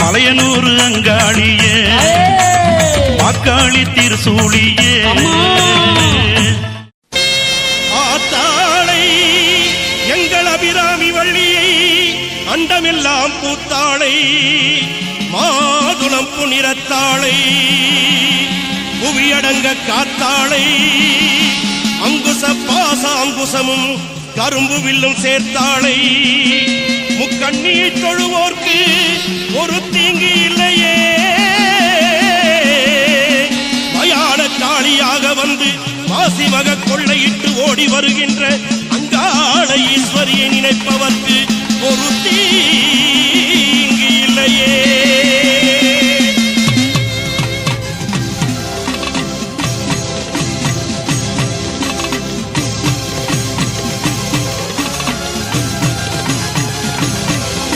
மலையனூர் அங்காளியே. மாக்காளி திருசூழியே ஆத்தாளை எங்கள் அபிராமி வள்ளியை அண்டமெல்லாம் பூத்தாளை. மாதுளம் புனிரத்தாளை புவியடங்க காத்தாளை அங்குச பாச அங்குசமும் கரும்பு வில்லும் சேர்த்தாளை. முக்கண்ணியை தொழுவோர்க்கு ஒரு தீங்கு இல்லையே. மயான காளியாக வந்து மாசிமக கொள்ளையிட்டு ஓடி வருகின்ற அங்காள ஈஸ்வரியை நினைப்பவர்க்கு